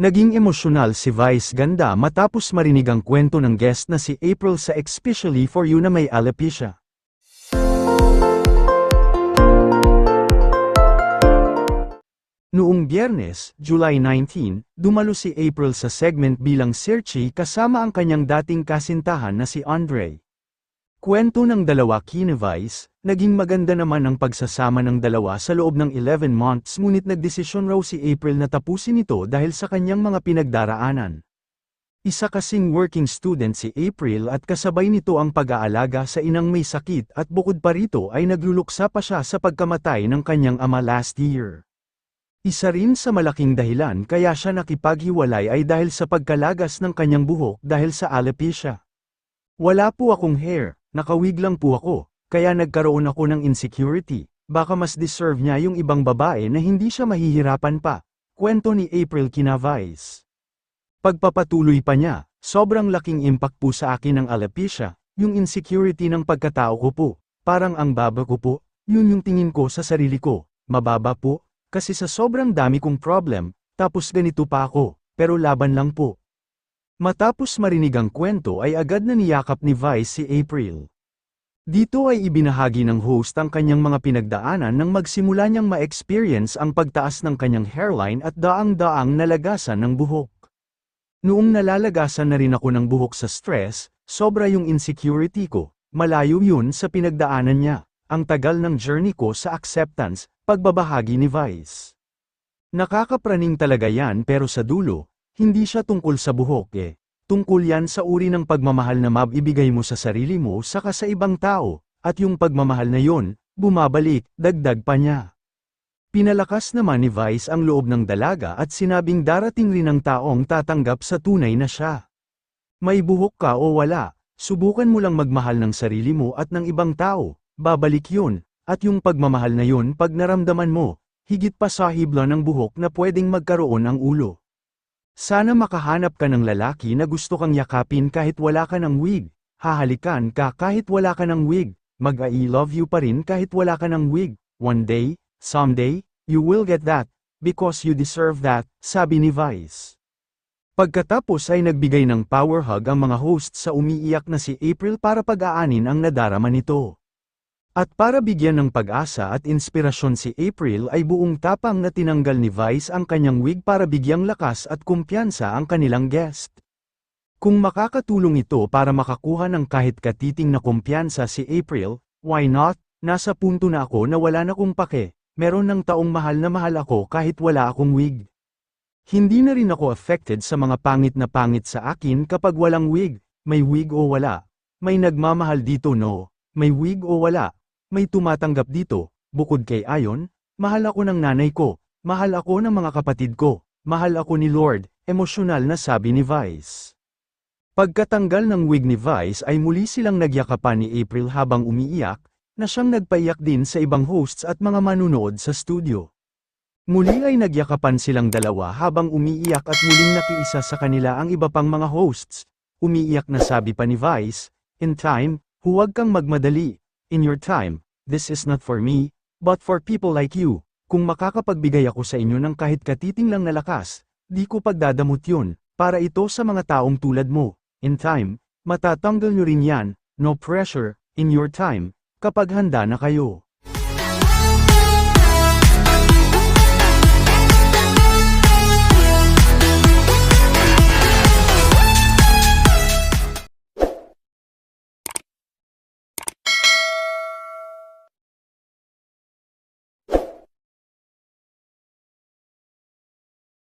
Naging emosyonal si Vice Ganda matapos marinig ang kwento ng guest na si April sa Especially For You na may alopecia. Noong biyernes, July 19, dumalo si April sa segment bilang Searchy kasama ang kanyang dating kasintahan na si Andre. Kwento ng dalawa kina Vice, naging maganda naman ang pagsasama ng dalawa sa loob ng 11 months ngunit nagdesisyon raw si April na tapusin ito dahil sa kanyang mga pinagdaraanan. Isa kasing working student si April at kasabay nito ang pag-aalaga sa inang may sakit at bukod pa rito ay nagluluksa pa siya sa pagkamatay ng kanyang ama last year. Isa rin sa malaking dahilan kaya siya nakipaghiwalay ay dahil sa pagkalagas ng kanyang buhok dahil sa alopecia. Wala po akong hair, nakawig lang po ako, kaya nagkaroon ako ng insecurity, baka mas deserve niya yung ibang babae na hindi siya mahihirapan pa, kwento ni April Kinavais. Pagpapatuloy pa niya, sobrang laking impact po sa akin ng alopecia, yung insecurity ng pagkatao ko po, parang ang baba ko po, yun yung tingin ko sa sarili ko, mababa po, kasi sa sobrang dami kong problem, tapos ganito pa ako, pero laban lang po. Matapos marinig ang kwento ay agad na niyakap ni Vice si April. Dito ay ibinahagi ng host ang kanyang mga pinagdaanan nang magsimula niyang ma-experience ang pagtaas ng kanyang hairline at daang-daang nalagasan ng buhok. Noong nalalagasan na rin ako ng buhok sa stress, sobra yung insecurity ko, malayo yun sa pinagdaanan niya, ang tagal ng journey ko sa acceptance, pagbabahagi ni Vice. Nakakapraning talaga yan pero sa dulo, hindi siya tungkol sa buhok eh. Tungkol yan sa uri ng pagmamahal na mabibigay mo sa sarili mo saka sa ibang tao, at yung pagmamahal na yon, bumabalik, dagdag pa niya. Pinalakas naman ni Vice ang loob ng dalaga at sinabing darating rin ang taong tatanggap sa tunay na siya. May buhok ka o wala, subukan mo lang magmahal ng sarili mo at ng ibang tao, babalik yun, at yung pagmamahal na yun pag naramdaman mo, higit pa sa hibla ng buhok na pwedeng magkaroon ang ulo. Sana makahanap ka ng lalaki na gusto kang yakapin kahit wala ka ng wig, hahalikan ka kahit wala ka ng wig, mag-I love you pa rin kahit wala ka ng wig, one day, someday, you will get that, because you deserve that, sabi ni Vice. Pagkatapos ay nagbigay ng power hug ang mga host sa umiiyak na si April para pag-aanin ang nadarama nito. At para bigyan ng pag-asa at inspirasyon si April ay buong tapang na tinanggal ni Vice ang kanyang wig para bigyang lakas at kumpiyansa ang kanilang guest. Kung makakatulong ito para makakuha ng kahit katiting na kumpiyansa si April, why not? Nasa punto na ako na wala na kong pake, meron ng taong mahal na mahal ako kahit wala akong wig. Hindi na rin ako affected sa mga pangit na pangit sa akin kapag walang wig, may wig o wala. May nagmamahal dito no, may wig o wala, may tumatanggap dito, bukod kay Ayon, mahal ako ng nanay ko, mahal ako ng mga kapatid ko, mahal ako ni Lord, emosyonal na sabi ni Vice. Pagkatanggal ng wig ni Vice ay muli silang nagyakapan ni April habang umiiyak, na siyang nagpaiyak din sa ibang hosts at mga manunood sa studio. Muli ay nagyakapan silang dalawa habang umiiyak at muling nakiisa sa kanila ang iba pang mga hosts. Umiiyak na sabi pa ni Vice, In time, huwag kang magmadali, In your time, this is not for me, but for people like you. Kung makakapagbigay ako sa inyo ng kahit katiting lang na lakas, di ko pagdadamot yun, para ito sa mga taong tulad mo. In time, matatanggal nyo rin yan, no pressure, in your time, kapag handa na kayo.